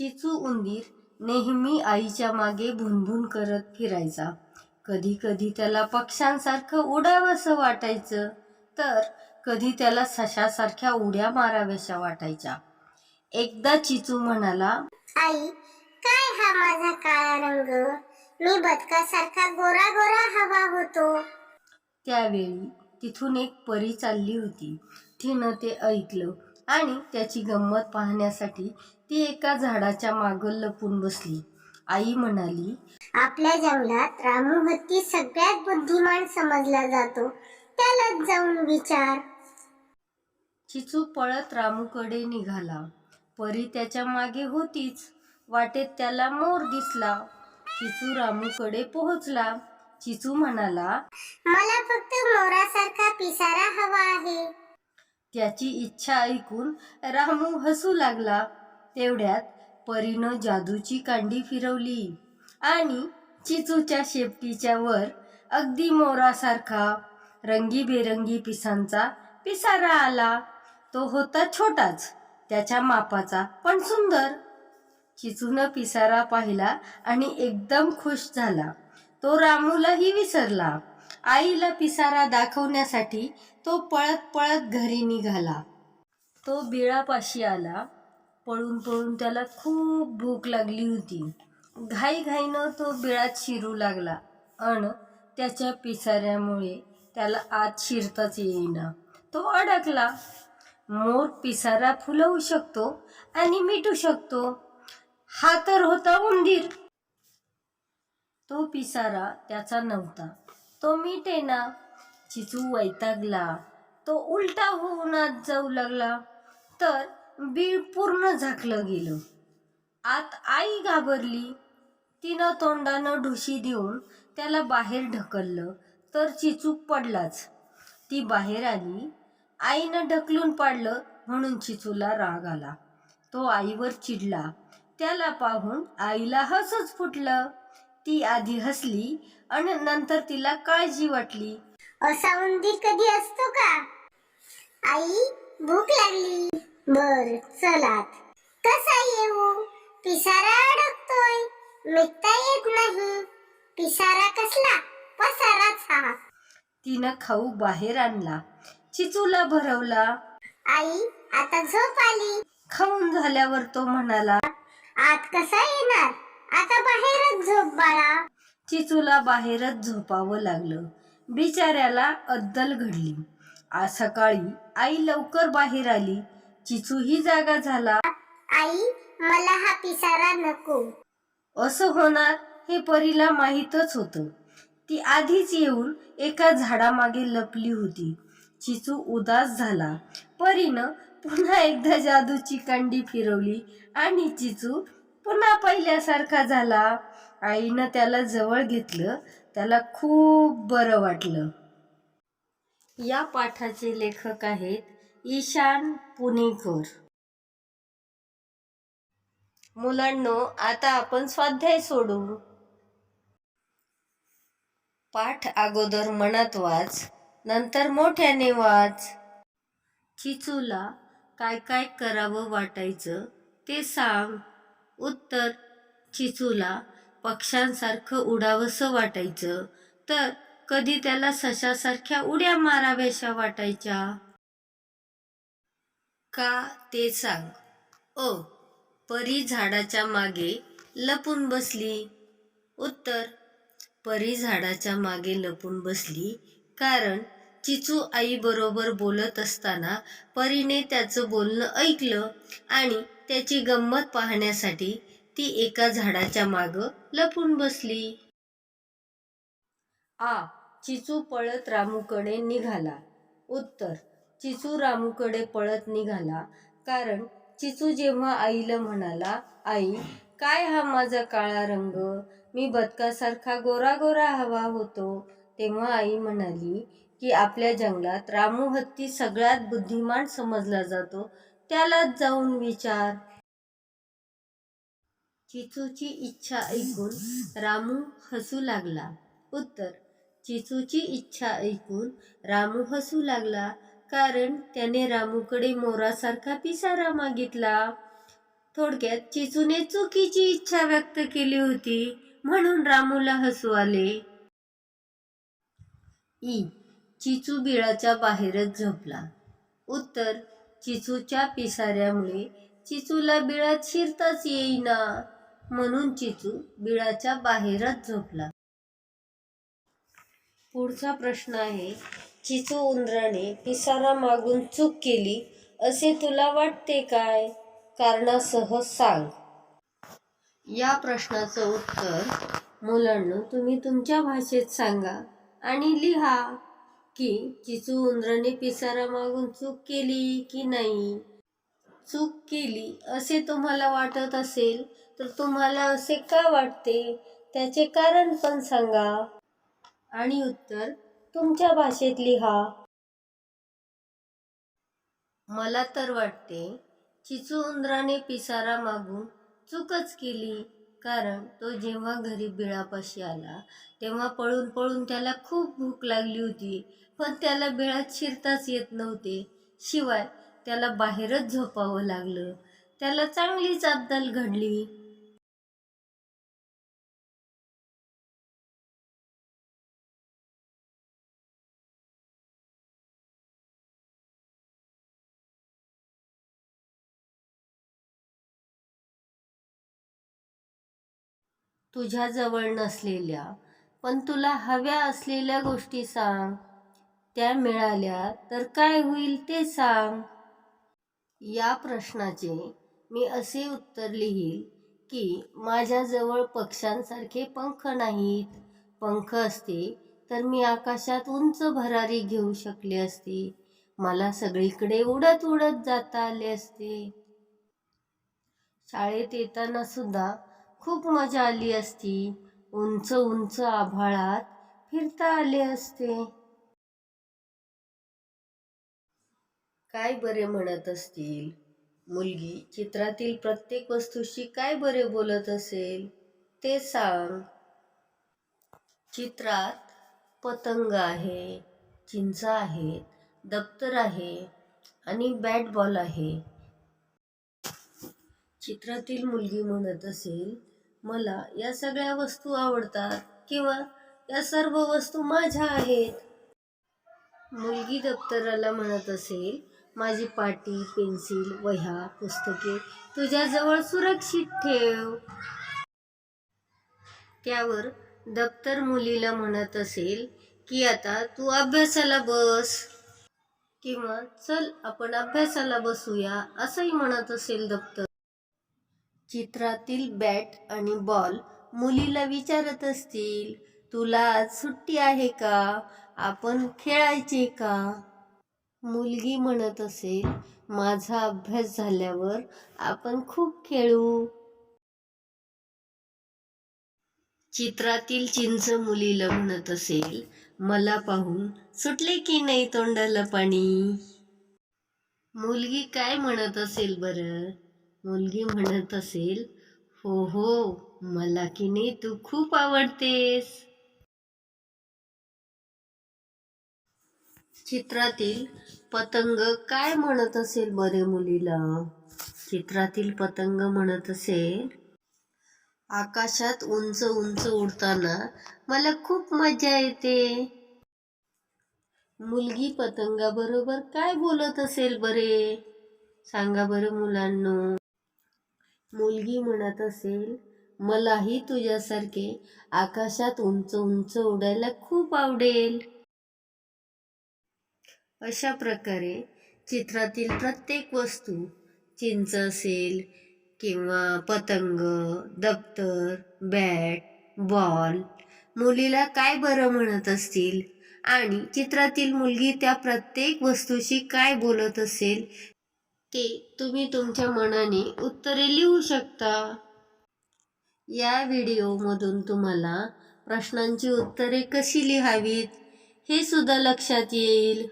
चिचू उंदीर नेहमी आईच्या मागे भुनभुन करत फिरायचा. कधी कधी त्याला पक्ष्यांसारखं उडावंसं वाटायचं तर कधी त्याला सशासारख्या उड्या माराव्याशा वाटायच्या. एकदा चिचू म्हणाला आई काय हा माझा काळा रंग? मी बदकासारखा गोरा गोरा हवा होतो. त्यावेळी तिथून एक परी चालली होती. तिनं ते ऐकलं आणि त्याची गंमत पाहण्यासाठी ती एका झाडाच्या मागं लपून बसली. आई म्हणाली आपल्या जंगलात रामू हत्ती सगळ्यात बुद्धिमान समजला जातो. त्यालाच जाऊन विचार. चिचू पळत रामूकडे निघाला. परी त्याच्यामागे होतीच. वाटेत त्याला मोर दिसला. चिचू रामूकडे पोहोचला. चिचू म्हणाला मला फक्त मोरासारखा पिसारा हवा आहे. त्याची इच्छा ऐकून रामू हसू लागला. तेवढ्यात परीनं जादूची कांडी फिरवली आणि चिचूच्या शेपटीच्या वर अगदी मोरासारखा रंगीबेरंगी पिसांचा पिसारा आला. तो होता छोटाच त्याच्या मापाचा पण सुंदर. चिचूनं पिसारा पाहिला आणि एकदम खुश झाला. तो रामूलाही विसरला. आईला पिसारा दाखवण्यासाठी तो पळत पळत घरी निघाला. तो बिळापाशी आला. पळून पळून त्याला खूप भूक लागली होती. घाईघाईनं तो बिळात शिरू लागला. अन त्याच्या पिसाऱ्यामुळे त्याला आत शिरताच येईना. तो अडकला. मोर पिसारा फुलवू शकतो आणि मिटू शकतो. हा तर होता उंदीर. तो पिसारा त्याचा नव्हता. तो मिटेना चिचू वैतागला. तो उलटा होऊन आत जाऊ लागला. तर बीळ पूर्ण झाकलं गेलं. आत आई घाबरली. तिनं तोंडानं ढुशी देऊन त्याला बाहेर ढकललं तर चिचूक पडलाच. ती बाहेर आली. आईनं ढकलून पाडलं म्हणून चिचूला राग आला. तो आईवर चिडला. त्याला पाहून आईला हसच फुटलं. ती आधी हसली आणि नंतर तिला काळजी वाटली. असा उंदीर कधी असतो का? आई भूक लागली. बर चलात कसा येऊ? पिसारा अडकतोय. मिटता येत नाही. पिसारा कसला? पसाराच. हा तिनं खाऊ बाहेर आणला. चिचूला भरवला. आई आता झोप आली. खाऊन झाल्यावर तो म्हणाला आत कसा येणार? आता बाहेरच झोप बाळा. चिचूला बाहेरच झोपावं लागलं. बिचाऱ्याला अद्दल घडली. आज सकाळी आई लवकर बाहेर आली. चिचूही जागा झाला. आई मला हा पिसारा नको. असं होणार हे परीला माहीतच होतं. ती आधीच येऊन एका झाडामागे लपली होती. चिचू उदास झाला. परीनं पुन्हा एकदा जादूची कांडी फिरवली आणि चिचू पुन्हा पहिल्यासारखा झाला. आईनं त्याला जवळ घेतलं. त्याला खूप बरं वाटलं. या पाठाचे लेखक आहेत ईशान पुणेकर. मुलांनो आता आपण स्वाध्याय सोडू पाठ अगोदर मनात वाच नंतर मोठ्याने वाच. चिचूला काय काय करावं वाटायचं ते सांग. उत्तर चिचूला पक्ष्यांसारखं उडावंसं वाटायचं तर कधी त्याला सशासारख्या उड्या माराव्याशा वाटायच्या. का ते सांग. ओ परी झाडाच्या मागे लपून बसली. उत्तर परी झाडाच्या मागे लपून बसली कारण चिचू आईबरोबर बोलत असताना परीने त्याचं बोलणं ऐकलं आणि त्याची गंमत पाहण्यासाठी ती एका झाडाच्या मागं लपून बसली. आ चिचू पळत रामूकडे निघाला. उत्तर चिचू रामूकडे पळत निघाला. कारण चिचू जेव्हा आईला म्हणाला आई काय हा माझा काळा रंग? मी बदकासारखा गोरा गोरा हवा होतो. तेव्हा आई म्हणाली की आपल्या जंगलात रामू हत्ती सगळ्यात बुद्धिमान समजला जातो. त्यालाच जाऊन विचार. चिचूची इच्छा ऐकून रामू हसू लागला. उत्तर चिचूची इच्छा ऐकून रामू हसू लागला. कारण त्याने रामूकडे मोरासारखा पिसारा मागितला. थोडक्यात चिचूने चुकीची इच्छा व्यक्त केली होती म्हणून रामूला हसू आले. ई. चिचू बिळाच्या बाहेरच झोपला. उत्तर चिचूच्या पिसाऱ्यामुळे चिचूला बिळात शिरताच येईना म्हणून चिचू बिळाच्या बाहेरच झोपला. पुढचा प्रश्न आहे चिचू उंदराने पिसारा मागून चूक केली असे तुला वाटते काय? कारणासह सांग. या प्रश्नाचं उत्तर मुलांना तुम्ही तुमच्या भाषेत सांगा आणि लिहा की चिचू उंदराने पिसारा मागून चूक केली की नाही? चूक केली असे तुम्हाला वाटत असेल तर तुम्हाला असे का वाटते? त्याचे कारण पण सांगा. आणि उत्तर तुमच्या भाषेत लिहा मला तर वाटते चिचू उंदराने पिसारा मागून चूकच केली. कारण तो जेव्हा घरी बिळापाशी आला तेव्हा पळून पळून त्याला खूप भूक लागली होती. पण त्याला बिळात शिरताच येत नव्हते. शिवाय त्याला बाहेरच झोपावं लागलं. त्याला चांगलीच अब्दल घडली. तुझ्याजवळ नसलेल्या पण तुला हव्या असलेल्या गोष्टी सांग. त्या मिळाल्या तर काय होईल ते सांग. या प्रश्नाचे मी असे उत्तर लिहील की माझ्याजवळ पक्ष्यांसारखे पंख नाहीत. पंख असते तर मी आकाशात उंच भरारी घेऊ शकले असते. मला सगळीकडे उडत उडत जाता आले असते. शाळेत येताना सुद्धा खूप मजा आली असती. उंच उंच आभाळात फिरता आले असते. काय बरे म्हणत असतील? मुलगी चित्रातील प्रत्येक वस्तूशी काय बरे बोलत असेल? ते सांग. चित्रात पतंग आहे चिंच आहेत दप्तर आहे आणि बॅट बॉल आहे. चित्रातील मुलगी म्हणत असेल मला या सगळ्या वस्तू आवडतात किंवा या सर्व वस्तू माझ्या आहेत. मुलगी दप्तराला म्हणत असेल माझी पाटी पेन्सिल वह्या पुस्तके तुझ्याजवळ सुरक्षित ठेव. त्यावर दप्तर मुलीला म्हणत असेल की आता तू अभ्यासाला बस. किंवा चल आपण अभ्यासाला बसूया असंही म्हणत असेल दप्तर. चित्रातील बॅट आणि बॉल मुलीला विचारत असतील तुला आज सुट्टी आहे का? आपण खेळायचे का? मुलगी म्हणत असेल माझा अभ्यास झाल्यावर आपण खूप खेळू. चित्रातील चिंच मुलीला म्हणत असेल मला पाहून सुटले की नाही तोंडाला पाणी? मुलगी काय म्हणत असेल बरं? मुलगी म्हणत असेल हो हो मला की नाही तू खूप आवडतेस. चित्रातील पतंग काय म्हणत असेल बरे मुलीला? चित्रातील पतंग म्हणत असेल आकाशात उंच उंच उडताना मला खूप मजा येते. मुलगी पतंगाबरोबर काय बोलत असेल बरे? सांगा बरं मुलांनो. मुलगी म्हणत असेल मलाही तुझ्यासारखे आकाशात उंच उंच उडायला खूप आवडेल. अशा प्रकारे चित्रातील प्रत्येक वस्तू चिंच असेल किंवा पतंग दप्तर बॅट बॉल मुलीला काय बरं म्हणत असतील आणि चित्रातील मुलगी त्या प्रत्येक वस्तूशी काय बोलत असेल ते तुम्ही तुमच्या मनाने उत्तरे लिहू शकता. या व्हिडिओमधून तुम्हाला प्रश्नांची उत्तरे कशी लिहावीत हे सुद्धा लक्षात येईल.